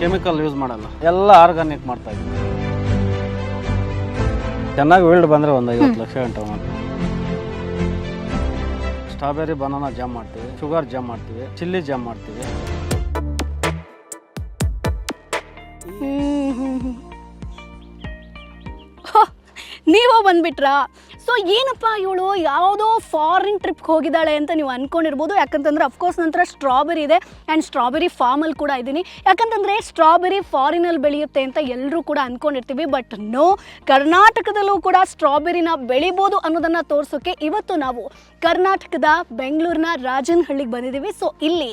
Chemical use ಮಾಡಲ್ಲ. ಎಲ್ಲ organic ಮಾಡ್ತಾ ಇದ್ದೀವಿ ಚೆನ್ನಾಗಿ ವಿಲ್ಡ್ ಬಂದರೆ ಒಂದು ಐವತ್ತು ಲಕ್ಷ ಗಂಟೆ ಮಾಡ್ತೀವಿ ಸ್ಟ್ರಾಬೆರಿ ಬನಾನಾ ಜಾಮ್ ಮಾಡ್ತೀವಿ. ಶುಗರ್ ಜಾಮ್ ಮಾಡ್ತೀವಿ. ಚಿಲ್ಲಿ ಜಾಮ್ ಮಾಡ್ತೀವಿ. ನೀವೋ ಬಂದ್ಬಿಟ್ರಾ. ಸೊ ಏನಪ್ಪ ಇವಳು? ಯಾವುದೋ ಫಾರಿನ್ ಟ್ರಿಪ್ಗೆ ಹೋಗಿದ್ದಾಳೆ ಅಂತ ನೀವು ಅಂದ್ಕೊಂಡಿರ್ಬೋದು ಯಾಕಂತಂದ್ರೆ ಅಫ್ಕೋರ್ಸ್ ನಂತರ ಸ್ಟ್ರಾಬೆರಿ ಇದೆ ಆ್ಯಂಡ್ ಸ್ಟ್ರಾಬೆರಿ ಫಾರ್ಮಲ್ಲಿ ಕೂಡ ಇದ್ದೀನಿ. ಯಾಕಂತಂದರೆ ಸ್ಟ್ರಾಬೆರಿ ಫಾರಿನಲ್ಲಿ ಬೆಳೆಯುತ್ತೆ ಅಂತ ಎಲ್ಲರೂ ಕೂಡ ಅಂದ್ಕೊಂಡಿರ್ತೀವಿ ಬಟ್ ನೋ ಕರ್ನಾಟಕದಲ್ಲೂ ಕೂಡ ಸ್ಟ್ರಾಬೆರಿನ ಬೆಳಿಬೋದು ಅನ್ನೋದನ್ನು ತೋರಿಸೋಕ್ಕೆ ಇವತ್ತು ನಾವು ಕರ್ನಾಟಕದ ಬೆಂಗಳೂರಿನ ರಾಜನಹಳ್ಳಿಗೆ ಬಂದಿದ್ದೀವಿ. ಸೊ ಇಲ್ಲಿ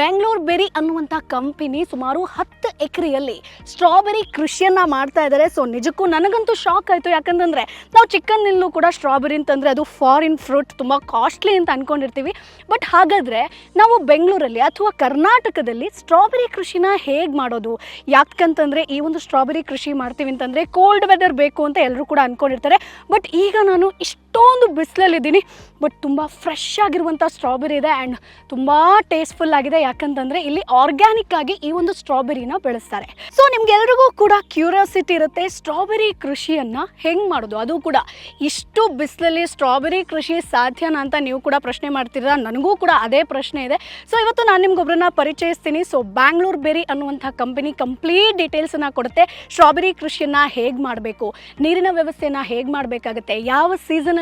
ಬೆಂಗಳೂರು ಬೆರಿ ಅನ್ನುವಂಥ ಕಂಪನಿ ಸುಮಾರು ಹತ್ತು ಎಕರೆಯಲ್ಲಿ ಸ್ಟ್ರಾಬೆರಿ ಕೃಷಿಯನ್ನು ಮಾಡ್ತಾ ಇದ್ದಾರೆ. ಸೊ ನಿಜಕ್ಕೂ ನನಗಂತೂ ಶಾಕ್ ಆಯಿತು. ಯಾಕಂತಂದರೆ ನಾವು ಚಿಕ್ಕನ್ನಲ್ಲೂ ಕೂಡ ಸ್ಟ್ರಾಬೆರಿ ಅಂತಂದರೆ ಅದು ಫಾರಿನ್ ಫ್ರೂಟ್ ತುಂಬ ಕಾಸ್ಟ್ಲಿ ಅಂತ ಅಂದ್ಕೊಂಡಿರ್ತೀವಿ ಬಟ್ ಹಾಗಾದರೆ ನಾವು ಬೆಂಗಳೂರಲ್ಲಿ ಅಥವಾ ಕರ್ನಾಟಕದಲ್ಲಿ ಸ್ಟ್ರಾಬೆರಿ ಕೃಷಿನ ಹೇಗೆ ಮಾಡೋದು? ಯಾಕಂತಂದರೆ ಈ ಒಂದು ಸ್ಟ್ರಾಬೆರಿ ಕೃಷಿ ಮಾಡ್ತೀವಿ ಅಂತಂದರೆ ಕೋಲ್ಡ್ ವೆದರ್ ಬೇಕು ಅಂತ ಎಲ್ಲರೂ ಕೂಡ ಅಂದ್ಕೊಂಡಿರ್ತಾರೆ ಬಟ್ ಈಗ ನಾನು ಇಷ್ಟೊಂದು ಬಿಸಿಲಲ್ಲಿದ್ದೀನಿ ಬಟ್ ತುಂಬ ಫ್ರೆಶ್ ಆಗಿರುವಂಥ ಸ್ಟ್ರಾಬೆರಿ ಇದೆ ಆ್ಯಂಡ್ ತುಂಬ ಟೇಸ್ಟ್ಫುಲ್ ಆಗಿದೆ. ಯಾಕಂತಂದರೆ ಇಲ್ಲಿ ಆರ್ಗ್ಯಾನಿಕ್ ಆಗಿ ಈ ಒಂದು ಸ್ಟ್ರಾಬೆರಿನ ಬೆಳೆಸ್ತಾರೆ. ಸೊ ನಿಮ್ಗೆಲ್ರಿಗೂ ಕೂಡ ಕ್ಯೂರಿಯಾಸಿಟಿ ಇರುತ್ತೆ ಸ್ಟ್ರಾಬೆರಿ ಕೃಷಿಯನ್ನು ಹೆಂಗೆ ಮಾಡೋದು? ಅದು ಕೂಡ ಇಷ್ಟು ಬಿಸಿಲಲ್ಲಿ ಸ್ಟ್ರಾಬೆರಿ ಕೃಷಿ ಸಾಧ್ಯನ ಅಂತ ನೀವು ಕೂಡ ಪ್ರಶ್ನೆ ಮಾಡ್ತೀರಾ ನನಗೂ ಕೂಡ ಅದೇ ಪ್ರಶ್ನೆ ಇದೆ. ಸೊ ಇವತ್ತು ನಾನು ನಿಮ್ಗೊಬ್ಬರನ್ನ ಪರಿಚಯಿಸ್ತೀನಿ. ಸೊ ಬ್ಯಾಂಗ್ಳೂರ್ ಬೆರಿ ಅನ್ನುವಂಥ ಕಂಪನಿ ಕಂಪ್ಲೀಟ್ ಡೀಟೇಲ್ಸನ್ನು ಕೊಡುತ್ತೆ. ಸ್ಟ್ರಾಬೆರಿ ಕೃಷಿಯನ್ನು ಹೇಗೆ ಮಾಡಬೇಕು? ನೀರಿನ ವ್ಯವಸ್ಥೆಯನ್ನು ಹೇಗೆ ಮಾಡಬೇಕಾಗುತ್ತೆ? ಯಾವ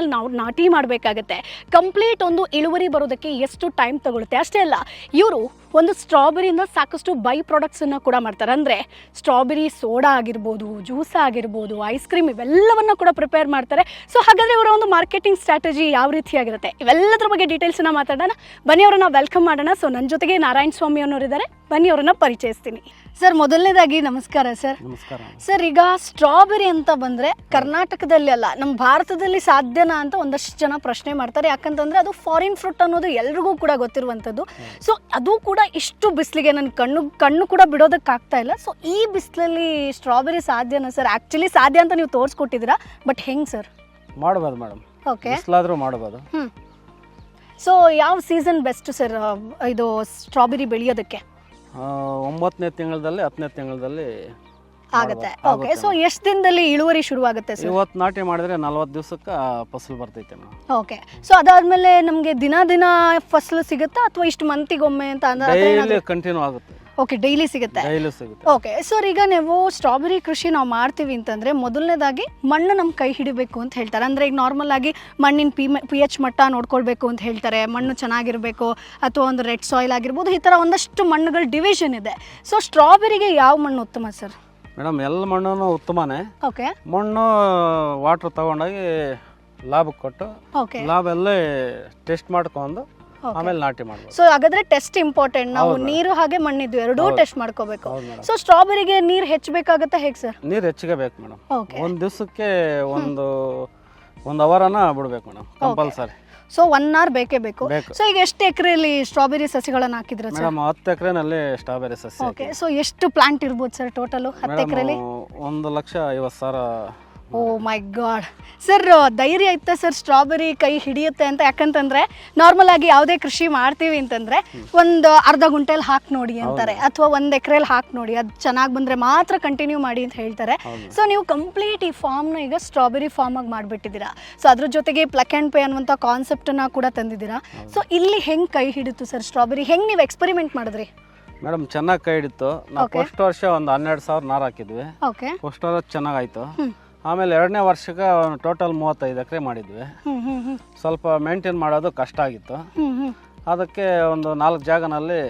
ನಾವು ನಾಟಿ ಮಾಡಬೇಕಾಗತ್ತೆ. ಕಂಪ್ಲೀಟ್ ಒಂದು ಇಳುವರಿ ಬರೋದಕ್ಕೆ ಎಷ್ಟು ಟೈಮ್ ತಗೊಳುತ್ತೆ? ಅಷ್ಟೇ ಅಲ್ಲ ಇವರು ಒಂದು ಸ್ಟ್ರಾಬೆರಿಯಿಂದ ಸಾಕಷ್ಟು ಬೈ ಪ್ರಾಡಕ್ಟ್ಸನ್ನು ಕೂಡ ಮಾಡ್ತಾರೆ. ಅಂದರೆ ಸ್ಟ್ರಾಬೆರಿ ಸೋಡಾ ಆಗಿರ್ಬೋದು ಜ್ಯೂಸ್ ಆಗಿರ್ಬೋದು ಐಸ್ ಕ್ರೀಮ್ ಇವೆಲ್ಲವನ್ನು ಕೂಡ ಪ್ರಿಪೇರ್ ಮಾಡ್ತಾರೆ. ಸೊ ಹಾಗಾದರೆ ಇವರ ಒಂದು ಮಾರ್ಕೆಟಿಂಗ್ ಸ್ಟ್ರಾಟಜಿ ಯಾವ ರೀತಿಯಾಗಿರುತ್ತೆ? ಇವೆಲ್ಲದ್ರ ಬಗ್ಗೆ ಡೀಟೇಲ್ಸನ್ನ ಮಾತಾಡೋಣ. ಬನ್ನಿ ಅವರನ್ನ ವೆಲ್ಕಮ್ ಮಾಡೋಣ. ಸೊ ನನ್ನ ಜೊತೆಗೆ ನಾರಾಯಣ ಸ್ವಾಮಿ ಅನ್ನೋರು ಇದ್ದಾರೆ ಬನ್ನಿ ಅವರನ್ನ ಪರಿಚಯಿಸ್ತೀನಿ. ಸರ್ ಮೊದಲನೇದಾಗಿ ನಮಸ್ಕಾರ ಸರ್. ನಮಸ್ಕಾರ. ಸರ್ ಈಗ ಸ್ಟ್ರಾಬೆರಿ ಅಂತ ಬಂದರೆ ಕರ್ನಾಟಕದಲ್ಲಿ ಅಲ್ಲ ನಮ್ಮ ಭಾರತದಲ್ಲಿ ಸಾಧ್ಯನಾ ಅಂತ ಒಂದಷ್ಟು ಜನ ಪ್ರಶ್ನೆ ಮಾಡ್ತಾರೆ. ಯಾಕಂತಂದ್ರೆ ಅದು ಫಾರಿನ್ ಫ್ರೂಟ್ ಅನ್ನೋದು ಎಲ್ರಿಗೂ ಕೂಡ ಗೊತ್ತಿರುವಂಥದ್ದು. ಸೊ ಅದು ಕೂಡ ಇಷ್ಟು ಬಿಸಿಲಿಗೆ ನನ್ನ ಕಣ್ಣು ಕಣ್ಣು ಕೂಡ ಬಿಡೋದಕ್ಕಾಗ್ತಾ ಇಲ್ಲ. ಸೊ ಈ ಬಿಸಿಲಲ್ಲಿ ಸ್ಟ್ರಾಬೆರಿ ಸಾಧ್ಯನಾ ಸರ್ ಆ್ಯಕ್ಚುಲಿ ಸಾಧ್ಯ ಅಂತ ನೀವು ತೋರಿಸ್ಕೊಟ್ಟಿದ್ದೀರಾ ಬಟ್ ಹೆಂಗೆ ಸರ್ ಮಾಡ್ಬೋದು ಮೇಡಮ್ ಓಕೆ ಬಿಸಿಲಾದರೂ ಮಾಡ್ಬೋದು. ಹ್ಞೂ ಸೊ ಯಾವ ಸೀಸನ್ ಬೆಸ್ಟ್ ಸರ್ ಇದು ಸ್ಟ್ರಾಬೆರಿ ಬೆಳೆಯೋದಕ್ಕೆ? ಒಂಬತ್ತನೇ ತಿಂಗಳಲ್ಲಿ ಹತ್ತನೇ ತಿಂಗಳಲ್ಲಿ ಆಗುತ್ತೆ. ಓಕೆ ಸೊ ಎಷ್ಟು ದಿನದಲ್ಲಿ ಇಳುವರಿ ಶುರುವಾಗುತ್ತೆ ಸರ್ ಇವತ್ತು ನಾಟಿ ಮಾಡಿದ್ರೆ ನಲ್ವತ್ತು ದಿವಸಕ್ಕೆ ಫಸಲು ಬರ್ತೈತೆ ಮೇಡಮ್. ಓಕೆ ಸೊ ಅದಾದ್ಮೇಲೆ ನಮಗೆ ದಿನ ದಿನ ಫಸಲು ಸಿಗುತ್ತಾ ಅಥವಾ ಇಷ್ಟು ಮಂತಿಗೊಮ್ಮೆ ಅಂತ ಡೈಲಿ ಕಂಟಿನ್ಯೂ ಆಗುತ್ತೆ. ಓಕೆ ಡೈಲಿ ಸಿಗುತ್ತೆ. ಡೈಲಿ ಸಿಗುತ್ತೆ. ಓಕೆ ಸರ್ ಈಗ ನೀವು ಸ್ಟ್ರಾಬೆರಿ ಕೃಷಿ ನಾವು ಮಾಡ್ತೀವಿ ಅಂತಂದ್ರೆ ಮೊದಲನೇದಾಗಿ ಮಣ್ಣು ನಮ್ಮ ಕೈ ಹಿಡಿಬೇಕು ಅಂತ ಹೇಳ್ತಾರೆ. ಅಂದ್ರೆ ಈಗ ನಾರ್ಮಲ್ ಆಗಿ ಮಣ್ಣಿನ ಪಿ ಪಿ ಎಚ್ ಮಟ್ಟ ನೋಡ್ಕೊಳ್ಬೇಕು ಅಂತ ಹೇಳ್ತಾರೆ. ಮಣ್ಣು ಚೆನ್ನಾಗಿರಬೇಕು ಅಥವಾ ಒಂದು ರೆಡ್ ಸಾಯಿಲ್ ಆಗಿರ್ಬೋದು ಈ ಥರ ಒಂದಷ್ಟು ಮಣ್ಣುಗಳ ಡಿವಿಷನ್ ಇದೆ. ಸೊ ಸ್ಟ್ರಾಬೆರಿಗೆ ಯಾವ ಮಣ್ಣು ಉತ್ತಮ ಸರ್ ಮೇಡಮ್ ಎಲ್ಲ ಮಣ್ಣು ಉತ್ತಮನೇ. ಓಕೆ. ಮಣ್ಣು ವಾಟರ್ ತಗೊಂಡೋಗಿ ಲಾಭಕ್ಕೆ ಕೊಟ್ಟು ಓಕೆ. ಲಾಭ ಎಲ್ಲ ಟೆಸ್ಟ್ ಮಾಡ್ಕೊಂಡು ಆಮೇಲೆ ನಾಟಿ ಮಾಡ್ಬೋದು. ಸೊ ಹಾಗಾದ್ರೆ ಟೆಸ್ಟ್ ಇಂಪಾರ್ಟೆಂಟ್ ನಾವು ನೀರು ಹಾಗೆ ಮಣ್ಣಿದ್ದು ಎರಡೂ ಟೆಸ್ಟ್ ಮಾಡ್ಕೋಬೇಕು. ಸೊ ಸ್ಟ್ರಾಬೆರಿಗೆ ನೀರು ಹೆಚ್ಚಬೇಕಾಗತ್ತಾ ಹೇಗೆ ಸರ್ ನೀರು ಹೆಚ್ಚಿಗೆ ಬೇಕು ಮೇಡಮ್ ಒಂದು ದಿವಸಕ್ಕೆ ಒಂದು ಒಂದು ಅವರನ ಬಿಡ್ಬೇಕು madam. Compulsory. So one hour ಬೇಕೇ ಬೇಕು. ಬೇಕು. ಸೊ ಈಗ ಎಷ್ಟು ಎಕರೆಯಲ್ಲಿ ಸ್ಟ್ರಾಬೆರಿ ಸಸಿಗಳನ್ನ ಹಾಕಿದ್ರೆ ಸರ್ ಮೇಡಮ್ ಹತ್ತು ಎಕರೆನಲ್ಲಿ ಸ್ಟ್ರಾಬೆರಿ ಸಸಿ ಓಕೆ ಸೊ ಎಷ್ಟು ಪ್ಲಾಂಟ್ ಇರ್ಬೋದು ಸರ್ ಟೋಟಲು ಹತ್ತು ಎಕರೆಲಿ? ಮೇಡಮ್ ಒಂದು ಲಕ್ಷ ಐವತ್ತು ಸಾವಿರ ಓ ಮೈ ಗಾಡ್ ಸರ್ ಧೈರ್ಯ ಇತ್ತ ಸರ್ ಸ್ಟ್ರಾಬೆರಿ ಕೈ ಹಿಡಿಯುತ್ತೆ ಅಂತ ಯಾಕಂತಂದ್ರೆ ನಾರ್ಮಲ್ ಆಗಿ ಯಾವುದೇ ಕೃಷಿ ಮಾಡ್ತೀವಿ ಅಂತಂದ್ರೆ ಒಂದು ಅರ್ಧ ಗುಂಟೆಲಿ ಹಾಕಿ ನೋಡಿ ಅಂತಾರೆ. ಅಥವಾ ಒಂದು ಎಕರೆಲಿ ಹಾಕಿ ನೋಡಿ. ಅದು ಚೆನ್ನಾಗಿ ಬಂದ್ರೆ ಮಾತ್ರ ಕಂಟಿನ್ಯೂ ಮಾಡಿ ಅಂತ ಹೇಳ್ತಾರೆ. ಸೊ ನೀವು ಕಂಪ್ಲೀಟ್ ಈ ಫಾರ್ಮ್ನ ಈಗ ಸ್ಟ್ರಾಬೆರಿ ಫಾರ್ಮ್ ಆಗಿ ಮಾಡಿಬಿಟ್ಟಿದ್ದೀರಾ. ಸೊ ಅದ್ರ ಜೊತೆಗೆ ಪ್ಲಕ್ ಆ್ಯಂಡ್ ಪೇ ಅನ್ನುವಂಥ ಕಾನ್ಸೆಪ್ಟನ್ನ ಕೂಡ ತಂದಿದ್ದೀರಾ. ಸೊ ಇಲ್ಲಿ ಹೆಂಗೆ ಕೈ ಹಿಡಿತು ಸರ್ ಸ್ಟ್ರಾಬೆರಿ ಹೆಂಗೆ ನೀವು ಎಕ್ಸ್ಪೆರಿಮೆಂಟ್ ಮಾಡಿದ್ರಿ? ಮೇಡಮ್ ಚೆನ್ನಾಗಿ ಕೈ ಹಿಡಿತು. ನಾವು ಫಸ್ಟ್ ವರ್ಷ ಒಂದು ಹನ್ನೆರಡು ಸಾವಿರ ನಾರು ಹಾಕಿದ್ವಿ. ಓಕೆ ಫಸ್ಟ್ ವರ್ಷ ಚೆನ್ನಾಗಾಯ್ತು. ಆಮೇಲೆ ಎರಡನೇ ವರ್ಷಕ್ಕೆ ಟೋಟಲ್ ಮೂವತ್ತೈದು ಎಕರೆ ಮಾಡಿದ್ವಿ. ಸ್ವಲ್ಪ ಮೇಂಟೈನ್ ಮಾಡೋದು ಕಷ್ಟ ಆಗಿತ್ತು. ಅದಕ್ಕೆ ಒಂದು ನಾಲ್ಕು ಜಾಗನಲ್ಲಿ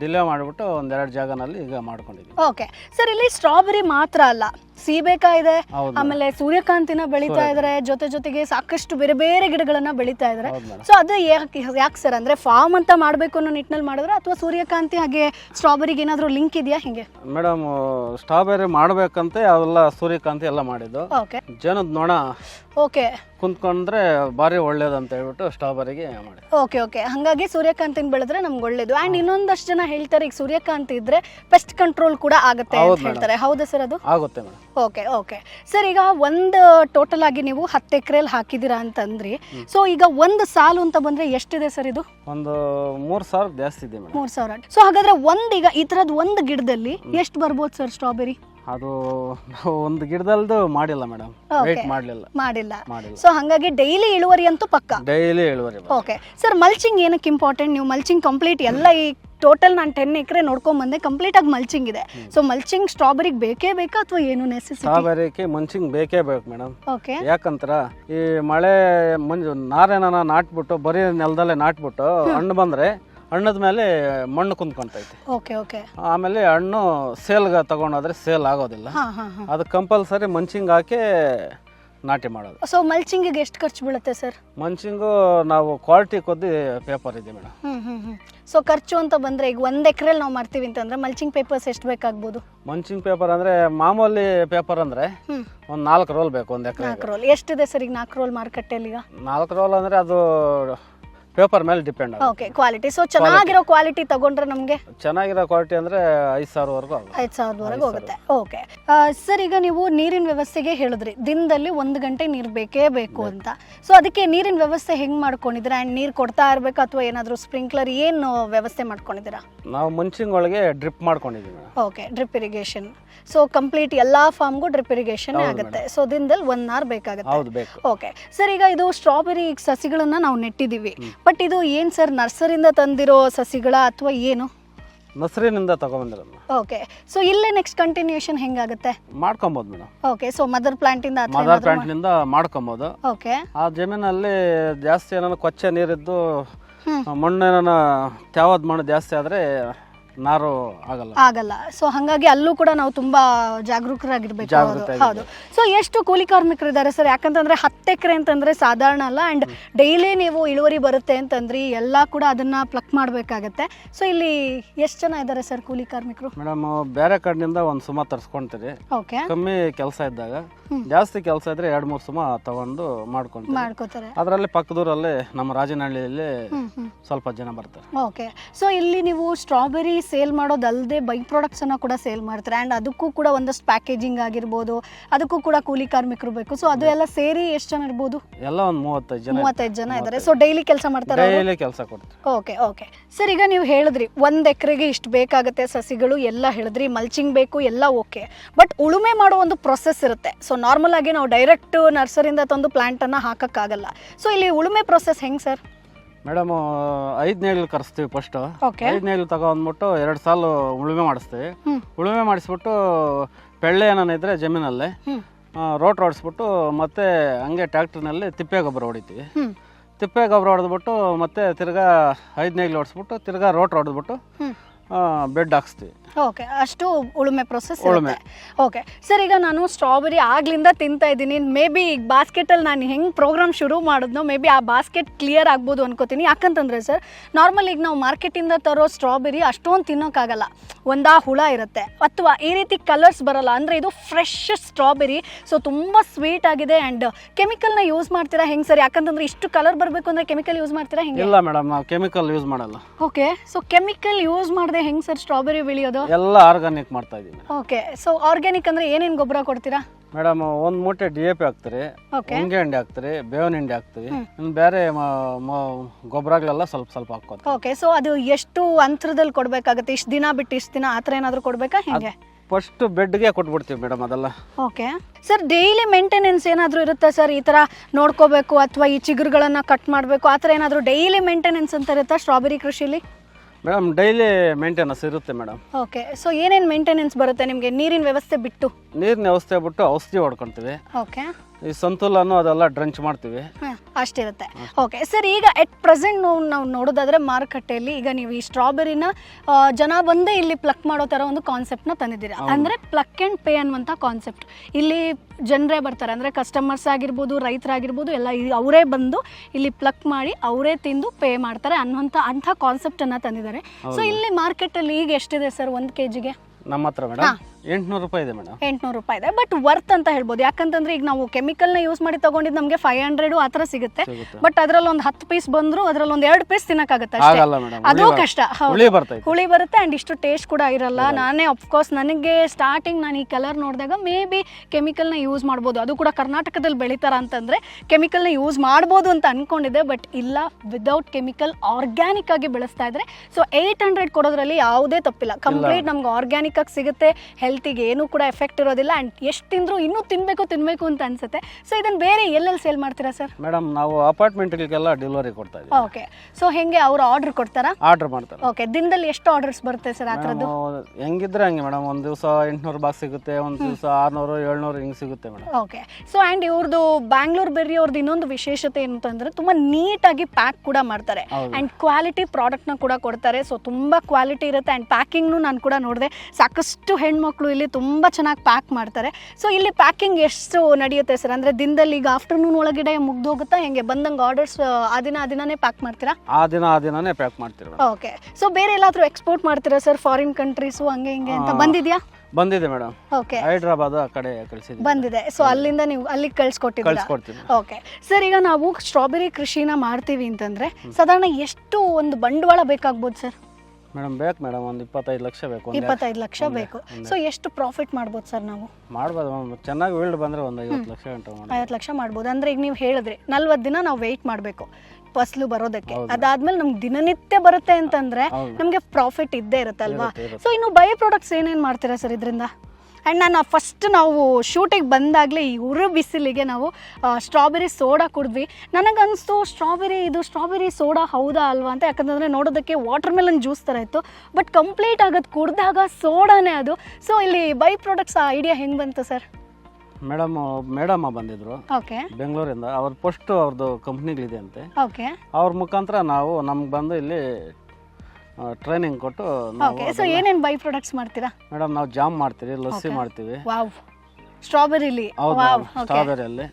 ಡಿಲೇ ಮಾಡಿಬಿಟ್ಟು ಒಂದೆರಡು ಜಾಗನಲ್ಲಿ ಈಗ ಮಾಡ್ಕೊಂಡಿದ್ವಿ. ಓಕೆ ಸರ್ ಇಲ್ಲಿ ಸ್ಟ್ರಾಬೆರಿ ಮಾತ್ರ ಅಲ್ಲ. ಸೀಬೆಕಾಯಿ ಇದೆ? ಆಮೇಲೆ ಸೂರ್ಯಕಾಂತಿನ ಬೆಳೀತಾ ಇದ್ದಾರೆ ಜೊತೆ ಜೊತೆಗೆ ಸಾಕಷ್ಟು ಬೇರೆ ಬೇರೆ ಗಿಡಗಳನ್ನ ಬೆಳೀತಾ ಇದಾರೆ. ಸೊ ಅದು ಯಾಕೆ ಯಾಕೆ ಸರ್ ಅಂದ್ರೆ ಫಾರ್ಮ್ ಅಂತ ಮಾಡಬೇಕು ಅನ್ನೋ ನಿಟ್ಟಿನಲ್ಲಿ ಮಾಡಿದ್ರೆ ಅಥವಾ ಸೂರ್ಯಕಾಂತಿ ಹಾಗೆ ಸ್ಟ್ರಾಬೆರಿಗೆ ಏನಾದರೂ ಲಿಂಕ್ ಇದೆಯಾ ಹಿಂಗೆ? ಮೇಡಮ್ ಸ್ಟ್ರಾಬೆರಿ ಮಾಡ್ಬೇಕಂತ ಅವೆಲ್ಲ ಸೂರ್ಯಕಾಂತಿ ಎಲ್ಲ ಮಾಡಿದ್ದು. ಓಕೆ ಜನದ ನೊಣ ಓಕೆ ಕುಂತ್ಕೊಂಡ್ರೆ ಭಾರಿ ಒಳ್ಳೇದು ಅಂತ ಹೇಳ್ಬಿಟ್ಟು ಸ್ಟ್ರಾಬೆರಿಗೆ ಮಾಡಿ ಓಕೆ ಓಕೆ ಹಾಗಾಗಿ ಸೂರ್ಯಕಾಂತಿನ ಬೆಳೆದ್ರೆ ನಮ್ಗೆ ಒಳ್ಳೇದು. ಆ್ಯಂಡ್ ಇನ್ನೊಂದಷ್ಟು ಜನ ಹೇಳ್ತಾರೆ ಈಗ ಸೂರ್ಯಕಾಂತಿ ಇದ್ರೆ ಪೆಸ್ಟ್ ಕಂಟ್ರೋಲ್ ಕೂಡ ಆಗುತ್ತೆ ಅಂತ ಹೇಳ್ತಾರೆ. ಹೌದಾ ಸರ್ ಅದು? ಆಗುತ್ತೆ ಮೇಡಮ್. ಓಕೆ ಓಕೆ ಸರ್ ಈಗ ಒಂದು ಟೋಟಲ್ ಆಗಿ ನೀವು ಹತ್ತು ಎಕರೆಯಲ್ಲಿ ಹಾಕಿದ್ದೀರಾ ಅಂತಂದ್ರಿ. ಸೊ ಈಗ ಒಂದು ಸಾಲು ಅಂತ ಬಂದ್ರೆ ಎಷ್ಟಿದೆ ಸರ್ ಇದು? ಒಂದು ಮೂರ್ ಸಾವಿರ ಜಾಸ್ತಿ ಇದೆ ಮೇಡಮ್. ಮೂರು ಸಾವಿರ. ಸೊ ಹಾಗಾದ್ರೆ ಒಂದು ಈಗ ಈ ಥರದ್ದು ಒಂದು ಗಿಡದಲ್ಲಿ ಎಷ್ಟು ಬರ್ಬೋದು ಸರ್ ಸ್ಟ್ರಾಬೆರಿ ಅದು ನಾವು ಒಂದು ಗಿಡದಲ್ದು ಮಾಡಿಲ್ಲ ಮೇಡಮ್. ವೇಟ್ ಮಾಡಲಿಲ್ಲ. ಮಾಡಿಲ್ಲ. ಮಾಡಿಲ್ಲ. ಸೊ ಹಾಗಾಗಿ ಡೈಲಿ ಇಳುವರಿ ಅಂತೂ ಪಕ್ಕ? ಡೈಲಿ ಇಳುವರಿ ಬರುತ್ತೆ. ಓಕೆ ಸರ್ ಮಲ್ಚಿಂಗ್ ಏನಕ್ಕೆ ಇಂಪಾರ್ಟೆಂಟ್ ನೀವು ಮಲ್ಚಿಂಗ್ ಕಂಪ್ಲೀಟ್ ಎಲ್ಲ ಈ ಟೋಟಲ್ ನಾನು ಟೆನ್ ಎಕರೆ ನೋಡ್ಕೊಂಡ್ ಬಂದೆ ಕಂಪ್ಲೀಟ್ ಆಗಿ ಮಲ್ಚಿಂಗ್ ಇದೆ. ಸೊ ಮಲ್ಚಿಂಗ್ ಸ್ಟ್ರಾಬೆರಿ ಬೇಕೇ ಬೇಕಾ ಅಥವಾ ಏನು ನೆಸೆಸಿಟಿ ಸ್ಟ್ರಾಬೆರಿಗೆ ಮಂಚಿಂಗ್ ಬೇಕೇ ಬೇಕು ಮೇಡಮ್ ಓಕೆ ಯಾಕಂತರ ಈ ಮಳೆ ಮಂಜು ನಾರೇನ ನಾಟ್ಬಿಟ್ಟು ಬರೀ ನೆಲದಲ್ಲೇ ನಾಟ್ಬಿಟ್ಟು ಹಣ್ಣು ಬಂದ್ರೆ ಹಣ್ಣದ ಮೇಲೆ ಮಣ್ಣು ಕುಂದ್ಕೊಂತೈತಿ. ಓಕೆ ಓಕೆ ಆಮೇಲೆ ಹಣ್ಣು ಸೇಲ್ಗೆ ತಗೊಂಡೋದ್ರೆ ಸೇಲ್ ಆಗೋದಿಲ್ಲ. ಹಾಂ ಹಾಂ ಹಾಂ. ಅದು ಕಂಪಲ್ಸರಿ ಮಂಚಿಂಗ್ ಹಾಕಿ ನಾಟಿ ಮಾಡೋದು. ಸೊ ಮಲ್ಚಿಂಗಿಗೆ ಎಷ್ಟು ಖರ್ಚು ಬೀಳುತ್ತೆ ಸರ್ ಮಲ್ಚಿಂಗ್ ನಾವು ಕ್ವಾಲಿಟಿ ಕೊದ್ದು ಪೇಪರ್ ಇದೆ madam. Hmm hmm hmm. So ಖರ್ಚು ಅಂತ ಬಂದ್ರೆ ಈಗ ಒಂದ್ ಎಕರೆಲಿ ನಾವು ಮಾಡ್ತೀವಿ ಅಂತಂದ್ರೆ ಮಲ್ಚಿಂಗ್ ಪೇಪರ್ಸ್ ಎಷ್ಟು ಬೇಕಾಗ್ಬೋದು? ಮಲ್ಚಿಂಗ್ ಪೇಪರ್ ಅಂದ್ರೆ ಮಾಮೂಲಿ ಪೇಪರ್ ಅಂದ್ರೆ ಹ್ಮ್. ಒಂದು ನಾಲ್ಕು ರೋಲ್ ಬೇಕು ಒಂದು ಎಕರೆ ನಾಲ್ಕು ರೋಲ್ ಎಷ್ಟಿದೆ ಸರ್ ಈಗ ನಾಲ್ಕು ರೋಲ್ ಮಾರುಕಟ್ಟೆಯಲ್ಲಿ ಈಗ? ನಾಲ್ಕು ರೋಲ್ ಅಂದ್ರೆ ಅದು ಪೇಪರ್ ಮೇಲೆ ಡಿಪೆಂಡ್ ಆಗುತ್ತೆ ಓಕೆ ಕ್ವಾಲಿಟಿ ಸೊ ಚೆನ್ನಾಗಿರೋ ಕ್ವಾಲಿಟಿ ತಗೊಂಡ್ರೆ ನಮಗೆ? ಚೆನ್ನಾಗಿರೋ ಕ್ವಾಲಿಟಿ ಅಂದ್ರೆ ಐದು ಸಾವಿರವರೆಗೂ ಆಗುತ್ತೆ. ಐದು ಸಾವಿರದವರೆಗೆ ಹೋಗುತ್ತೆ. ಓಕೆ ಸರ್ ಈಗ ನೀವು ನೀರಿನ ವ್ಯವಸ್ಥೆಗೆ ಹೇಳಿದ್ರಿ. ದಿನದಲ್ಲಿ ಒಂದು ಗಂಟೆ ನೀರು ಬೇಕೇ ಬೇಕು ಅಂತ. ಸೊ ಅದಕ್ಕೆ ನೀರಿನ ವ್ಯವಸ್ಥೆ ಹೆಂಗ್ ಮಾಡ್ಕೊಂಡಿದ್ದೀರಾ? ಆ್ಯಂಡ್ ನೀರು ಕೊಡ್ತಾ ಇರಬೇಕು ಅಥವಾ ಏನಾದರೂ ಸ್ಪ್ರಿಂಕ್ಲರ್ ಏನು ವ್ಯವಸ್ಥೆ ಮಾಡ್ಕೊಂಡಿದ್ದೀರಾ? ನಾವು ಮುಂಚಿನ ಒಳಗೆ ಡ್ರಿಪ್ ಮಾಡ್ಕೊಂಡಿದ್ದೀವಿ okay drip irrigation. So complete ಎಲ್ಲಾ ಫಾರ್ಮ್ಗೂ ಡ್ರಿಪ್ ಇರಿಗೇಷನ್ ಆಗುತ್ತೆ. ಸೊ ದಿನದಲ್ಲಿ ಒನ್ ಅವರ್ ಬೇಕಾಗುತ್ತೆ. ಓಕೆ ಸರ್ ಈಗ ಇದು ಸ್ಟ್ರಾಬೆರಿ ಸಸಿಗಳನ್ನ ನಾವು ನೆಟ್ಟಿದ್ದೀವಿ. ಬಟ್ ಇದು ಏನು ಸರ್ ನರ್ಸರಿಂದ ತಂದಿರೋ ಸಸಿಗಳ ಅಥವಾ ಏನು? ನರ್ಸರಿನಿಂದ ತಗೊಂಬಂದಿರೋದು. ಓಕೆ ಸೊ ಇಲ್ಲೇ ನೆಕ್ಸ್ಟ್ ಕಂಟಿನ್ಯೂಷನ್ ಹೆಂಗಾಗುತ್ತೆ? ಮಾಡ್ಕೊಬೋದು ಮೇಡಮ್. ಓಕೆ ಸೊ ಮದರ್ ಪ್ಲಾಂಟಿಂದ ಮದರ್ ಪ್ಲಾಂಟ್ನಿಂದ ಮಾಡ್ಕೊಬೋದು. ಓಕೆ ಆ ಜಮೀನಲ್ಲಿ ಜಾಸ್ತಿ ಏನಾನ ಕೊಚ್ಚೆ ನೀರಿದ್ದು ಹ್ಮ್. ಮಣ್ಣೇನ ತ್ಯಾವದ್ ಮಣ್ಣು ಜಾಸ್ತಿ ಆದರೆ ನಾರು ಆಗಲ್ಲ. ಆಗಲ್ಲ. ಸೊ ಹಾಗಾಗಿ ಅಲ್ಲೂ ಕೂಡ ನಾವು ತುಂಬಾ ಜಾಗರೂಕರಾಗಿರ್ಬೇಕು. ಹೌದು ಹೌದು. ಸೊ ಎಷ್ಟು ಕೂಲಿ ಕಾರ್ಮಿಕರು ಇದ್ದಾರೆ ಸರ್? ಯಾಕಂತಂದ್ರೆ ಹತ್ತು ಎಕರೆ ಅಂತಂದ್ರೆ ಸಾಧಾರಣ ಅಲ್ಲ. ಅಂಡ್ ಡೈಲಿ ನೀವು ಇಳುವರಿ ಬರುತ್ತೆ ಅಂತಂದ್ರಿ ಎಲ್ಲ ಕೂಡ ಅದನ್ನ ಪ್ಲಕ್ ಮಾಡಬೇಕಾಗತ್ತೆ. ಸೊ ಇಲ್ಲಿ ಎಷ್ಟು ಜನ ಇದ್ದಾರೆ ಸರ್ ಕೂಲಿ ಕಾರ್ಮಿಕರು? ಮೇಡಮ್ ಬೇರೆ ಕಡೆಯಿಂದ ಒಂದು ಸುಮ ತರಿಸ್ಕೊಂತೀರಿ. ಓಕೆ ಕಮ್ಮಿ ಕೆಲಸ ಇದ್ದಾಗ ಜಾಸ್ತಿ ಕೆಲಸ ಇದ್ರೆ ಎರಡು ಮೂರು ಸುಮ ತಗೊಂಡು ಮಾಡ್ಕೊಂತೀವಿ ಮಾಡ್ಕೋತಾರೆ. ಅದರಲ್ಲಿ ಪಕ್ಕದೂರಲ್ಲಿ ನಮ್ಮ ರಾಜನಹಳ್ಳಿಯಲ್ಲಿ ಹ್ಮ್ ಹ್ಮ್. ಸ್ವಲ್ಪ ಜನ ಬರ್ತಾರೆ. ಓಕೆ ಸೊ ಇಲ್ಲಿ ನೀವು ಸ್ಟ್ರಾಬೆರಿ ಸೇಲ್ ಮಾಡೋದಲ್ಲದೆ ಬೈ ಪ್ರಾಡಕ್ಟ್ಸ್ ಅನ್ನ ಕೂಡ ಸೇಲ್ ಮಾಡ್ತಾರೆ. ಆ್ಯಂಡ್ ಅದಕ್ಕೂ ಕೂಡ ಒಂದಷ್ಟು ಪ್ಯಾಕೇಜಿಂಗ್ ಆಗಿರ್ಬೋದು ಅದಕ್ಕೂ ಕೂಡ ಕೂಲಿ ಕಾರ್ಮಿಕರು ಬೇಕು. ಸೊ ಅದು ಎಲ್ಲ ಸೇರಿ ಎಷ್ಟು ಜನ ಇರ್ಬೋದು? ಎಲ್ಲ ಒಂದು ಮೂವತ್ತೈದು ಜನ ಮೂವತ್ತೈದು ಜನ ಇದ್ದಾರೆ ಸೊ ಡೈಲಿ ಕೆಲಸ ಮಾಡ್ತಾರೆ ಡೈಲಿ ಕೆಲಸ ಕೊಡ್ತಾರೆ. ಓಕೆ ಓಕೆ ಸರ್ ಈಗ ನೀವು ಹೇಳಿದ್ರಿ ಒಂದು ಎಕರೆಗೆ ಇಷ್ಟು ಬೇಕಾಗುತ್ತೆ ಸಸಿಗಳು ಎಲ್ಲ ಹೇಳಿದ್ರಿ ಮಲ್ಚಿಂಗ್ ಬೇಕು ಎಲ್ಲ ಓಕೆ ಬಟ್ ಉಳುಮೆ ಮಾಡೋ ಒಂದು ಪ್ರೊಸೆಸ್ ಇರುತ್ತೆ. ಸೊ ನಾರ್ಮಲ್ ಆಗಿ ನಾವು ಡೈರೆಕ್ಟ್ ನರ್ಸರಿಂದ ತಂದು ಪ್ಲಾಂಟನ್ನು ಹಾಕೋಕ್ಕಾಗಲ್ಲ. ಸೊ ಇಲ್ಲಿ ಉಳುಮೆ ಪ್ರೊಸೆಸ್ ಹೆಂಗೆ ಸರ್? ಮೇಡಮ್ ಐದ್ ನೇಗಿಲು ಕರೆಸ್ತೀವಿ ಫಸ್ಟ್ ಐದ್ ನೇಗಿಲು ತಗೊಂಡ್ಬಿಟ್ಟು ಎರಡು ಸಾಲು ಉಳುಮೆ ಮಾಡಿಸ್ತೀವಿ. ಹ್ಮ್. ಉಳುಮೆ ಮಾಡಿಸ್ಬಿಟ್ಟು ಪೆಳ್ಳೆ ಏನಾನ ಇದ್ರೆ ಜಮೀನಲ್ಲಿ ಹ್ಮ್. ರೋಟ್ ಹೊಡಿಸ್ಬಿಟ್ಟು ಮತ್ತೆ ಹಂಗೆ ಟ್ಯಾಕ್ಟ್ರಿನಲ್ಲಿ ತಿಪ್ಪೆ ಗೊಬ್ಬರ ಹೊಡಿತೀವಿ. ಹ್ಮ್. ತಿಪ್ಪೆ ಗೊಬ್ಬರ ಹೊಡೆದ್ಬಿಟ್ಟು ಮತ್ತೆ ತಿರ್ಗಾ ಐದ್ ನೇಗಿಲು ಹೊಡಿಸ್ಬಿಟ್ಟು ತಿರ್ಗಾ ರೋಟ್ ಹೊಡೆದ್ಬಿಟ್ಟು ಹ್ಮ್. ಬೆಡ್ ಹಾಕ್ಸ್ತೀವಿ. ಓಕೆ ಅಷ್ಟು ಉಳುಮೆ ಪ್ರೊಸೆಸ್ ಉಳುಮೆ. ಓಕೆ ಸರ್ ಈಗ ನಾನು ಸ್ಟ್ರಾಬೆರಿ ಆಗ್ಲಿಂದ ತಿಂತಾ ಇದ್ದೀನಿ. ಮೇ ಬಿ ಈಗ ಬಾಸ್ಕೆಟಲ್ಲಿ ನಾನು ಹೆಂಗೆ ಪ್ರೋಗ್ರಾಮ್ ಶುರು ಮಾಡಿದ್ನೋ ಮೇ ಬಿ ಆ ಬಾಸ್ಕೆಟ್ ಕ್ಲಿಯರ್ ಆಗ್ಬೋದು ಅನ್ಕೋತೀನಿ. ಯಾಕಂತಂದ್ರೆ ಸರ್ ನಾರ್ಮಲ್ ಈಗ ನಾವು ಮಾರ್ಕೆಟಿಂದ ತರೋ ಸ್ಟ್ರಾಬೆರಿ ಅಷ್ಟೊಂದು ತಿನ್ನೋಕ್ಕಾಗಲ್ಲ ಒಂದಾ ಹುಳ ಇರುತ್ತೆ. ಅಥವಾ ಈ ರೀತಿ ಕಲರ್ಸ್ ಬರಲ್ಲ. ಅಂದರೆ ಇದು ಫ್ರೆಶ್ ಸ್ಟ್ರಾಬೆರಿ ಸೊ ತುಂಬ ಸ್ವೀಟ್ ಆಗಿದೆ ಆ್ಯಂಡ್ ಕೆಮಿಕಲ್ನ ಯೂಸ್ ಮಾಡ್ತೀರಾ ಹೆಂಗೆ ಸರ್? ಯಾಕಂತಂದ್ರೆ ಇಷ್ಟು ಕಲರ್ ಬರಬೇಕು ಅಂದರೆ ಕೆಮಿಕಲ್ ಯೂಸ್ ಮಾಡ್ತೀರಾ ಹೆಂಗೆ? ಇಲ್ಲ ಮೇಡಮ್ ನಾವು ಕೆಮಿಕಲ್ ಯೂಸ್ ಮಾಡಲ್ಲ. ಓಕೆ ಸೊ ಕೆಮಿಕಲ್ ಯೂಸ್ ಮಾಡದೆ ಹೆಂಗೆ ಸರ್ ಸ್ಟ್ರಾಬೆರಿ ಬೆಳೆಯೋದು? ಎಲ್ಲ ಆರ್ಗಾನಿಕ್ ಮಾಡ್ತಾ ಇದೀವಿ ಓಕೆ ಸೊ ಆರ್ಗ್ಯಾನಿಕ್ ಅಂದ್ರೆ ಏನೇನ್ ಗೊಬ್ಬರ ಕೊಡ್ತೀರಾ? ಮೇಡಮ್ ಒಂದ್ ಮೂಟೆ ಡಿ ಎ ಪಿ ಹಾಕ್ತೀರಿ ಓಕೆ ಹೊಂಗೆ ಹಿಂಡಿ ಹಾಕ್ತೀರಿ ಬೇವಿನ ಹಿಂಡಿ ಹಾಕ್ತೀವಿ ಇನ್ನು ಬೇರೆ ಗೊಬ್ಬರಗಳೆಲ್ಲ ಸ್ವಲ್ಪ ಸ್ವಲ್ಪ ಹಾಕೋದು ಓಕೆ ಸೊ ಅದು ಎಷ್ಟು ಅಂತರದಲ್ಲಿ ಕೊಡಬೇಕಾಗುತ್ತೆ? ಇಷ್ಟು ದಿನ ಬಿಟ್ಟು ಇಷ್ಟು ದಿನ ಆ ಥರ ಏನಾದರೂ ಕೊಡ್ಬೇಕಾ? ಹೇಗೆ? ಫಸ್ಟ್ ಬೆಡ್ಗೆ ಕೊಟ್ಬಿಡ್ತೀವಿ ಮೇಡಮ್ ಅದೆಲ್ಲ. ಓಕೆ ಸರ್ ಡೈಲಿ ಮೇಂಟೆನೆನ್ಸ್ ಏನಾದರೂ ಇರುತ್ತಾ ಸರ್ ಈ ಥರ ನೋಡ್ಕೋಬೇಕು ಅಥವಾ ಈ ಚಿಗುರುಗಳನ್ನು ಕಟ್ ಮಾಡಬೇಕು ಆ ಥರ ಏನಾದರೂ ಡೈಲಿ ಮೇಂಟೆನೆನ್ಸ್ ಅಂತ ಇರುತ್ತಾ ಸ್ಟ್ರಾಬೆರಿ ಕೃಷಿಲಿ? ಮೇಡಮ್ ಡೈಲಿ ಮೇಂಟೆನೆನ್ಸ್ ಇರುತ್ತೆ ಮೇಡಮ್ ಓಕೆ ಸೊ ಏನೇನು ಮೇಂಟೆನೆನ್ಸ್ ಬರುತ್ತೆ ನಿಮಗೆ? ನೀರಿನ ವ್ಯವಸ್ಥೆ ಬಿಟ್ಟು? ನೀರಿನ ವ್ಯವಸ್ಥೆ ಬಿಟ್ಟು ಔಷಧಿ ಹೊಡ್ಕೊಂತೀವಿ. ಓಕೆ ಈ ಸಂತುಲನ್ನು ಅದೆಲ್ಲ ಡ್ರಂಚ್ ಮಾಡ್ತೀವಿ. ಹಾಂ ಅಷ್ಟಿರುತ್ತೆ. ಓಕೆ ಸರ್ ಈಗ ಎಟ್ ಪ್ರೆಸೆಂಟ್ ನಾವು ನೋಡೋದಾದ್ರೆ ಮಾರುಕಟ್ಟೆಯಲ್ಲಿ ಈಗ ನೀವು ಈ ಸ್ಟ್ರಾಬೆರಿನ ಆ, ಜನ ಬಂದೇ ಇಲ್ಲಿ ಪ್ಲಕ್ ಮಾಡೋ ಥರ ಒಂದು ಕಾನ್ಸೆಪ್ಟ್ನ ತಂದಿದ್ದೀರಾ? ಅಂದರೆ ಪ್ಲಕ್ ಆ್ಯಂಡ್ ಪೇ ಅನ್ನುವಂಥ ಕಾನ್ಸೆಪ್ಟ್ ಇಲ್ಲಿ ಜನರೇ ಬರ್ತಾರೆ ಅಂದರೆ ಕಸ್ಟಮರ್ಸ್ ಆಗಿರ್ಬೋದು ರೈತರಾಗಿರ್ಬೋದು ಎಲ್ಲ ಇಲ್ಲಿ ಅವರೇ ಬಂದು ಇಲ್ಲಿ ಪ್ಲಕ್ ಮಾಡಿ ಅವರೇ ತಿಂದು ಪೇ ಮಾಡ್ತಾರೆ ಅನ್ನೋಂಥ ಅಂಥ ಕಾನ್ಸೆಪ್ಟನ್ನು ತಂದಿದ್ದಾರೆ. ಸೊ ಇಲ್ಲಿ ಮಾರ್ಕೆಟಲ್ಲಿ ಈಗ ಎಷ್ಟಿದೆ ಸರ್ ಒಂದು ಕೆ ಜಿಗೆ ನಮ್ಮ ಹತ್ರ ಮೇಡಮ್ ಎಂಟ್ನೂರು ರೂಪಾಯಿ ಇದೆ ಮೇಡಮ್. ಎಂಟ್ನೂರು ರೂಪಾಯಿ ಇದೆ. ಬಟ್ ವರ್ತ್ ಅಂತ ಹೇಳ್ಬೋದು. ಯಾಕಂತಂದ್ರೆ ಈಗ ನಾವು ಕೆಮಿಕಲ್ನ ಯೂಸ್ ಮಾಡಿ ತಗೊಂಡಿದ್ದು ನಮಗೆ ಫೈವ್ ಹಂಡ್ರೆಡ್ ಆ ಥರ ಸಿಗುತ್ತೆ. ಸಿಗುತ್ತೆ. ಬಟ್ ಅದ್ರಲ್ಲಿ ಒಂದು ಹತ್ತು ಪೀಸ್ ಬಂದ್ರು ಅದ್ರಲ್ಲಿ ಒಂದು ಎರಡು ಪೀಸ್ ತಿನ್ನಕ್ಕಾಗತ್ತೆ ಅಷ್ಟೇ. ಆಗಲ್ಲ ಮೇಡಮ್. ಅದು ಕಷ್ಟ. ಹೌದು. ಹುಳಿ ಬರ್ತೈತೆ ಹುಳಿ ಬರುತ್ತೆ ಅಂಡ್ ಇಷ್ಟು ಟೇಸ್ಟ್ ಕೂಡ ಇರಲ್ಲ. ನಾನೇ ಅಫ್ಕೋರ್ಸ್ ನನಗೆ ಸ್ಟಾರ್ಟಿಂಗ್ ನಾನು ಈ ಕಲರ್ ನೋಡಿದಾಗ ಮೇ ಬಿ ಕೆಮಿಕಲ್ನ ಯೂಸ್ ಮಾಡ್ಬೋದು. ಅದು ಕೂಡ ಕರ್ನಾಟಕದಲ್ಲಿ ಬೆಳಿತಾರ ಅಂತಂದ್ರೆ ಕೆಮಿಕಲ್ನ ಯೂಸ್ ಮಾಡ್ಬೋದು ಅಂತ ಅನ್ಕೊಂಡಿದ್ದೆ. ಬಟ್ ಇಲ್ಲ ವಿದೌಟ್ ಕೆಮಿಕಲ್ ಆರ್ಗ್ಯಾನಿಕ್ ಆಗಿ ಬೆಳೆಸ್ತಾ ಇದ್ರೆ ಸೊ ಏಯ್ಟ್ ಹಂಡ್ರೆಡ್ ಕೊಡೋದ್ರಲ್ಲಿ ಯಾವುದೇ ತಪ್ಪಿಲ್ಲ. ಕಂಪ್ಲೀಟ್ ನಮ್ಗೆ ಆರ್ಗ್ಯಾನಿಕ್ ಆಗಿ ಸಿಗುತ್ತೆ. ಹೆಲ್ತಿಗೆ ಏನೂ ಕೂಡ ಎಫೆಕ್ಟ್ ಇರೋದಿಲ್ಲ ಅಂಡ್ ಎಷ್ಟು ತಿಂದ್ರು ಇನ್ನೂ ತಿನ್ಬೇಕು ತಿನ್ಬೇಕು ಅಂತ ಅನ್ಸುತ್ತೆ. ಸೊ ಇದನ್ನ ಬೇರೆ ಎಲ್ಲೆಲ್ಲಿ ಸೇಲ್ ಮಾಡ್ತೀರಾ ಸರ್ ಮೇಡಮ್ ನಾವು ಅಪಾರ್ಟ್ಮೆಂಟ್ಗಳಿಗೆಲ್ಲ ಡೆಲಿವರಿ ಕೊಡ್ತಾ ಇದ್ದೀವಿ. ಓಕೆ ಸೊ ಹೆಂಗೆ ಅವ್ರು ಆರ್ಡರ್ ಕೊಡ್ತಾರಾ? ಆರ್ಡರ್ ಮಾಡ್ತಾರೆ. ಓಕೆ ದಿನದಲ್ಲಿ ಎಷ್ಟು ಆರ್ಡರ್ಸ್ ಬರುತ್ತೆ ಸರ್ ಆ ಥರದ್ದು? ಹೆಂಗಿದ್ರೆ ಹಂಗೆ ಮೇಡಮ್ ಒಂದು ದಿವಸ ಎಂಟುನೂರು ಬಾಕ್ಸ್ ಸಿಗುತ್ತೆ ಒಂದು ದಿವಸ ಆರ್ನೂರು ಏಳ್ನೂರು ಹಿಂಗೆ ಸಿಗುತ್ತೆ ಮೇಡಮ್ ಓಕೆ ಸೊ ಆ್ಯಂಡ್ ಇವ್ರದ್ದು ಬ್ಯಾಂಗ್ಳೂರ್ ಬೆರ್ರಿ ಅವ್ರದ್ದು ಇನ್ನೊಂದು ವಿಶೇಷತೆ ಏನು ಅಂತಂದ್ರೆ ತುಂಬ ನೀಟಾಗಿ ಪ್ಯಾಕ್ ಕೂಡ ಮಾಡ್ತಾರೆ. ಹೌದು. ಆ್ಯಂಡ್ ಕ್ವಾಲಿಟಿ ಪ್ರಾಡಕ್ಟ್ನ ಕೂಡ ಕೊಡ್ತಾರೆ. ಸೊ ತುಂಬ ಕ್ವಾಲಿಟಿ ಇರುತ್ತೆ. ಆ್ಯಂಡ್ ಪ್ಯಾಕಿಂಗ್ನು ನಾನು ಕೂಡ ನೋಡಿದೆ. ಸಾಕಷ್ಟು ಹೆಣ್ಮಕ್ಳು ಇಲ್ಲಿ ತುಂಬ ಚೆನ್ನಾಗಿ ಪ್ಯಾಕ್ ಮಾಡ್ತಾರೆ. ಸೊ ಇಲ್ಲಿ ಪ್ಯಾಕಿಂಗ್ ಎಷ್ಟು ನಡೆಯುತ್ತೆ ಸರ್ ಅಂದ್ರೆ ದಿನದಲ್ಲಿ ಈಗ ಆಫ್ಟರ್ನೂನ್ ಒಳಗಡೆ ಮುಗ್ದೋಗುತ್ತಾ? ಹೆಂಗೆ? ಬಂದಂಗೆ ಆರ್ಡರ್ಸ್ ಆ ದಿನ ಆ ದಿನನೇ ಪ್ಯಾಕ್ ಮಾಡ್ತೀರಾ? ಆ ದಿನ ಆ ದಿನನೇ ಪ್ಯಾಕ್ ಮಾಡ್ತೀವಿ ಮೇಡಮ್ ಓಕೆ ಸೊ ಬೇರೆ ಎಲ್ಲಾದರೂ ಎಕ್ಸ್ಪೋರ್ಟ್ ಮಾಡ್ತೀರಾ ಸರ್ ಫಾರಿನ್ ಕಂಟ್ರೀಸು ಹಂಗೆ ಹಿಂಗೆ ಅಂತ ಆ. ಬಂದಿದ್ಯಾ? ಬಂದಿದೆ ಮೇಡಮ್ ಓಕೆ ಹೈದ್ರಾಬಾದ್ ಆ ಕಡೆ ಕಳಿಸಿದ್ವಿ ಬಂದಿದೆ. ಸೊ ಅಲ್ಲಿಂದ ನೀವು ಅಲ್ಲಿಗೆ ಕಳ್ಸಿಕೊಟ್ಟಿದ್ದೀರಾ? ಕಳ್ಸಿಕೊಡ್ತೀವಿ ಓಕೆ ಸರ್ ಈಗ ನಾವು ಸ್ಟ್ರಾಬೆರಿ ಕೃಷಿನ ಮಾಡ್ತೀವಿ ಅಂತಂದ್ರೆ ಸಾಧಾರಣ ಎಷ್ಟು ಒಂದು ಬಂಡವಾಳ ಬೇಕಾಗ್ಬೋದು ಸರ್ ಮೇಡಮ್ ಬೇಕು ಮೇಡಮ್ ಒಂದು ಇಪ್ಪತ್ತೈದು ಲಕ್ಷ ಬೇಕು ಒಂದು ಇಪ್ಪತ್ತೈದು ಲಕ್ಷ ಬೇಕು. ಸೊ ಎಷ್ಟು ಪ್ರಾಫಿಟ್ ಮಾಡ್ಬೋದು ಸರ್ ನಾವು? ಮಾಡ್ಬೋದು ಮ್ಯಾಮ್ ಚೆನ್ನಾಗಿ ವೀಲ್ಡ್ ಬಂದರೆ ಒಂದು ಐವತ್ತು ಲಕ್ಷ ಗಂಟೆ ಮಾಡಿ ಐವತ್ತು ಲಕ್ಷ ಮಾಡ್ಬೋದು. ಅಂದ್ರೆ ಈಗ ನೀವು ಹೇಳಿದ್ರಿ ನಲ್ವತ್ತು ದಿನ ನಾವು ವೆಯ್ಟ್ ಮಾಡಬೇಕು ಫಸಲು ಬರೋದಕ್ಕೆ. ಅದಾದ್ಮೇಲೆ ನಮ್ಗೆ ದಿನನಿತ್ಯ ಬರುತ್ತೆ ಅಂತಂದ್ರೆ. ನಮಗೆ ಪ್ರಾಫಿಟ್ ಇದ್ದೇ ಇರುತ್ತಲ್ವಾ? ಇರುತ್ತೆ, ಅಲ್ವಾ ಸೊ ಇನ್ನು ಬಯೋ ಪ್ರಾಡಕ್ಟ್ಸ್ ಏನೇನು ಮಾಡ್ತೀರಾ ಸರ್ ಇದರಿಂದ? ಆ್ಯಂಡ್ ನಾನು ಫಸ್ಟ್ ನಾವು ಶೂಟಿಗೆ ಬಂದಾಗಲೇ ಈ ಉರು ಬಿಸಿಲಿಗೆ ನಾವು ಸ್ಟ್ರಾಬೆರಿ ಸೋಡಾ ಕುಡಿದ್ವಿ. ನನಗನ್ನಿಸ್ತು ಸ್ಟ್ರಾಬೆರಿ ಇದು ಸ್ಟ್ರಾಬೆರಿ ಸೋಡಾ ಹೌದಾ ಅಲ್ವಾ? ಅಂತ. ಯಾಕಂತಂದರೆ ನೋಡೋದಕ್ಕೆ ವಾಟರ್ ಮೆಲನ್ ಜ್ಯೂಸ್ ಥರ ಇತ್ತು. ಬಟ್ ಕಂಪ್ಲೀಟ್ ಆಗೋದು ಕುಡಿದಾಗ ಸೋಡಾನೇ ಅದು. ಸೊ ಇಲ್ಲಿ ಬೈ ಪ್ರಾಡಕ್ಟ್ಸ್ ಆ ಐಡಿಯಾ ಹೆಂಗೆ ಬಂತು ಸರ್ ಮೇಡಮ್ ಮೇಡಮ್ಮ ಬಂದಿದ್ರು. ಓಕೆ ಬೆಂಗಳೂರಿಂದ. ಅವ್ರ ಫಸ್ಟ್ ಅವ್ರದ್ದು ಕಂಪ್ನಿಗಳಿದೆ ಅಂತೆ. ಓಕೆ ಅವ್ರ ಮುಖಾಂತರ ನಾವು ನಮ್ಗೆ ಬಂದು ಇಲ್ಲಿ ಟ್ರೈನಿಂಗ್ ಕೊಟ್ಟು ಓಕೆ ಸೊ ಏನೇನು ಬೈ ಪ್ರಾಡಕ್ಟ್ಸ್ ಮಾಡ್ತೀರಾ? ಮೇಡಮ್ ನಾವು ಜಾಮ್ ಮಾಡ್ತೀವಿ ಲಸ್ಸಿ ಮಾಡ್ತೀವಿ. ವಾವ್ ಸ್ಟ್ರಾಬೆರಿಲಿ ಹೌದು ಸ್ಟ್ರಾಬೆರಿಯಲ್ಲಿ.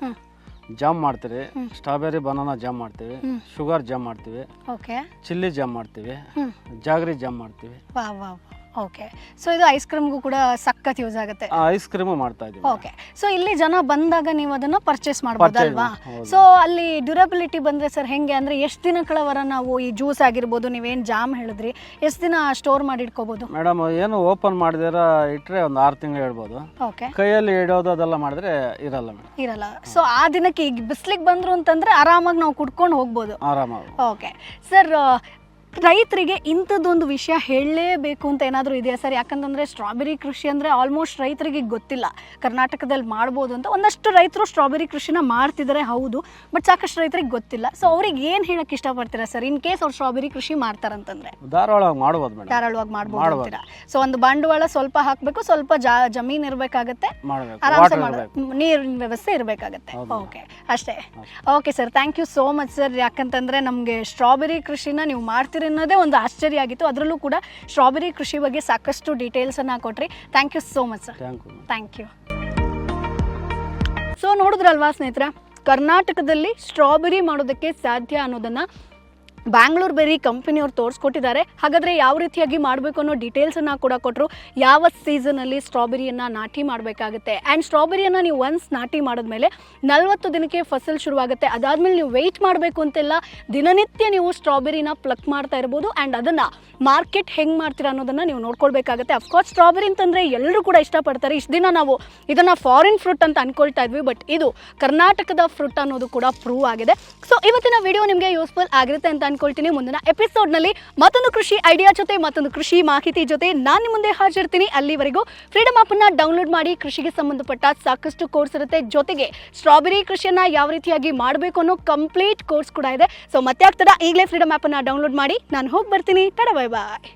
ಜಾಮ್ ಮಾಡ್ತೀವಿ. ಸ್ಟ್ರಾಬೆರಿ ಬನಾನಾ ಜಾಮ್ ಮಾಡ್ತೀವಿ. ಶುಗರ್ ಜಾಮ್ ಮಾಡ್ತೀವಿ. ಓಕೆ ಚಿಲ್ಲಿ ಜಾಮ್ ಮಾಡ್ತೀವಿ. ಜಾಗರಿ ಜಾಮ್ ಮಾಡ್ತೀವಿ. ವಾವ್ ವಾವ್ ಓಕೆ ಸೊ ಇದು ಐಸ್ ಕ್ರೀಮ್ಗೂ ಕೂಡ ಸಖತ್ ಯೂಸ್ ಆಗುತ್ತೆ. ಐಸ್ ಕ್ರೀಮ್ ಮಾಡ್ತಾ ಇದೀವಿ ಓಕೆ ಸೊ ಇಲ್ಲಿ ಜನ ಬಂದಾಗ ನೀವು ಅದನ್ನ ಪರ್ಚೇಸ್ ಮಾಡ್ಬೋದಲ್ವಾ. ಸೊ ಅಲ್ಲಿ ಡ್ಯೂರಬಿಲಿಟಿ ಬಂದ್ರೆ ಸರ್ ಹೆಂಗೆ ಅಂದ್ರೆ ಎಷ್ಟು ದಿನಗಳವರ ನಾವು ಈ ಜ್ಯೂಸ್ ಆಗಿರ್ಬೋದು ನೀವೇನ್ ಜಾಮ್ ಹೇಳಿದ್ರಿ ಎಷ್ಟು ದಿನ ಸ್ಟೋರ್ ಮಾಡಿ ಇಟ್ಕೋಬಹುದು ಮೇಡಮ್ ಏನು ಓಪನ್ ಮಾಡಿದಿರ ಇಟ್ಟರೆ ಒಂದು ಆರು ತಿಂಗಳು ಹೇಳ್ಬೋದು. ಓಕೆ ಕೈಯಲ್ಲಿ ಇಡೋದು ಅದೆಲ್ಲ ಮಾಡಿದ್ರೆ ಇರಲ್ಲ ಮೇಡಮ್ ಇರಲ್ಲ. ಸೊ ಆ ದಿನಕ್ಕೆ ಈಗ ಬಿಸ್ಲಿಗೆ ಬಂದ್ರು ಅಂತಂದ್ರೆ ಆರಾಮಾಗಿ ನಾವು ಕುಡ್ಕೊಂಡು ಹೋಗ್ಬೋದು. ಆರಾಮಾಗಿ. ಓಕೆ ಸರ್ ರೈತರಿಗೆ ಇಂಥದ್ದೊಂದು ವಿಷಯ ಹೇಳಲೇಬೇಕು ಅಂತ ಏನಾದರೂ ಇದೆಯಾ ಸರ್? ಯಾಕಂತಂದರೆ ಸ್ಟ್ರಾಬೆರಿ ಕೃಷಿ ಅಂದರೆ ಆಲ್ಮೋಸ್ಟ್ ರೈತರಿಗೆ ಗೊತ್ತಿಲ್ಲ. ಕರ್ನಾಟಕದಲ್ಲಿ ಮಾಡ್ಬೋದು ಅಂತ. ಒಂದಷ್ಟು ರೈತರು ಸ್ಟ್ರಾಬೆರಿ ಕೃಷಿನ ಮಾಡ್ತಿದ್ದಾರೆ ಹೌದು. ಬಟ್ ಸಾಕಷ್ಟು ರೈತರಿಗೆ ಗೊತ್ತಿಲ್ಲ. ಸೊ ಅವ್ರಿಗೆ ಏನು ಹೇಳಕ್ಕೆ ಇಷ್ಟಪಡ್ತೀರಾ ಸರ್? ಇನ್ ಕೇಸ್ ಅವ್ರು ಸ್ಟ್ರಾಬೆರಿ ಕೃಷಿ ಮಾಡ್ತಾರಂತಂದ್ರೆ. ಧಾರಾಳವಾಗಿ ಮಾಡ್ಬೋದು ಧಾರಾಳವಾಗಿ ಮಾಡ್ಬೋದು. ಅಂತೀರಾ? ಸೊ ಒಂದು ಬಂಡವಾಳ ಸ್ವಲ್ಪ ಹಾಕಬೇಕು ಸ್ವಲ್ಪ ಜಾ ಜಮೀನು ಇರಬೇಕಾಗತ್ತೆ. ಆರಾಮ್ಸೆ ನೀರಿನ ವ್ಯವಸ್ಥೆ ಇರಬೇಕಾಗತ್ತೆ. ಓಕೆ ಅಷ್ಟೇ. Okay sir thank you so much sir ಯಾಕಂತಂದ್ರೆ ನಮಗೆ ಸ್ಟ್ರಾಬೆರಿ ಕೃಷಿನ ನೀವು ಮಾಡ್ತೀರಿ ಅನ್ನೋದೇ ಒಂದು ಆಶ್ಚರ್ಯ ಆಗಿತ್ತು. ಅದರಲ್ಲೂ ಕೂಡ ಸ್ಟ್ರಾಬೆರಿ ಕೃಷಿ ಬಗ್ಗೆ ಸಾಕಷ್ಟು ಡೀಟೇಲ್ಸನ್ನು ಕೊಟ್ರಿ. Thank you so much sir thank you thank you so ನೋಡಿದ್ರಲ್ವಾ ಸ್ನೇಹಿತರ ಕರ್ನಾಟಕದಲ್ಲಿ ಸ್ಟ್ರಾಬೆರಿ ಮಾಡೋದಕ್ಕೆ ಸಾಧ್ಯ ಅನ್ನೋದನ್ನು ಬ್ಯಾಂಗ್ಳೂರ್ ಬೆರಿ ಕಂಪನಿಯವ್ರು ತೋರಿಸ್ಕೊಟ್ಟಿದ್ದಾರೆ. ಹಾಗಾದರೆ ಯಾವ ರೀತಿಯಾಗಿ ಮಾಡಬೇಕು ಅನ್ನೋ ಡೀಟೇಲ್ಸನ್ನು ಕೂಡ ಕೊಟ್ಟರು ಯಾವ ಸೀಸನಲ್ಲಿ ಸ್ಟ್ರಾಬೆರಿಯನ್ನು ನಾಟಿ ಮಾಡಬೇಕಾಗುತ್ತೆ. ಆ್ಯಂಡ್ ಸ್ಟ್ರಾಬೆರಿಯನ್ನು ನೀವು ಒನ್ಸ್ ನಾಟಿ ಮಾಡಿದ್ಮೇಲೆ ನಲವತ್ತು ದಿನಕ್ಕೆ ಫಸಲ್ ಶುರುವಾಗುತ್ತೆ. ಅದಾದಮೇಲೆ ನೀವು ವೆಯ್ಟ್ ಮಾಡಬೇಕು ಅಂತೆಲ್ಲ ದಿನನಿತ್ಯ ನೀವು ಸ್ಟ್ರಾಬೆರಿನ ಪ್ಲಕ್ ಮಾಡ್ತಾ ಇರ್ಬೋದು. ಆ್ಯಂಡ್ ಅದನ್ನು ಮಾರ್ಕೆಟ್ ಹೆಂಗೆ ಮಾಡ್ತೀರಾ ಅನ್ನೋದನ್ನು ನೀವು ನೋಡ್ಕೊಳ್ಬೇಕಾಗುತ್ತೆ. ಅಫ್ಕೋರ್ಸ್ ಸ್ಟ್ರಾಬೆರಿ ಅಂತಂದರೆ ಎಲ್ಲರೂ ಕೂಡ ಇಷ್ಟಪಡ್ತಾರೆ. ಇಷ್ಟು ದಿನ ನಾವು ಇದನ್ನು ಫಾರಿನ್ ಫ್ರೂಟ್ ಅಂತ ಅನ್ಕೊಳ್ತಾ ಇದ್ವಿ. ಬಟ್ ಇದು ಕರ್ನಾಟಕದ ಫ್ರೂಟ್ ಅನ್ನೋದು ಕೂಡ ಪ್ರೂವ್ ಆಗಿದೆ. ಸೊ ಇವತ್ತಿನ ವಿಡಿಯೋ ನಿಮಗೆ ಯೂಸ್ಫುಲ್ ಆಗಿರುತ್ತೆ ಅಂತ ಅನ್ಕೊಳ್ತೀನಿ ಮುಂದಿನ ಎಪಿಸೋಡ್ನಲ್ಲಿ ಮತ್ತೊಂದು ಕೃಷಿ ಐಡಿಯಾ ಜೊತೆ, ಮತ್ತೊಂದು ಕೃಷಿ ಮಾಹಿತಿ ಜೊತೆ ನಾನು ನಿಮ್ಮ ಮುಂದೆ ಹಾಜರಿರ್ತೀನಿ. ಅಲ್ಲಿವರೆಗೂ ಫ್ರೀಡಮ್ ಆ್ಯಪನ್ನು ಡೌನ್ಲೋಡ್ ಮಾಡಿ ಕೃಷಿಗೆ ಸಂಬಂಧಪಟ್ಟ ಸಾಕಷ್ಟು ಕೋರ್ಸ್ ಇರುತ್ತೆ. ಜೊತೆಗೆ ಸ್ಟ್ರಾಬೆರಿ ಕೃಷಿಯನ್ನ ಯಾವ ರೀತಿಯಾಗಿ ಮಾಡಬೇಕು ಅನ್ನೋ ಕಂಪ್ಲೀಟ್ ಕೋರ್ಸ್ ಕೂಡ ಇದೆ. ಸೊ ಮತ್ತೆ ಆಗ್ತದ? ಈಗಲೇ ಫ್ರೀಡಮ್ ಆ್ಯಪನ್ನು ಡೌನ್ಲೋಡ್ ಮಾಡಿ ನಾನು ಹೋಗಿ ಬರ್ತೀನಿ. ತಡ ಬೈ ಬಾಯ್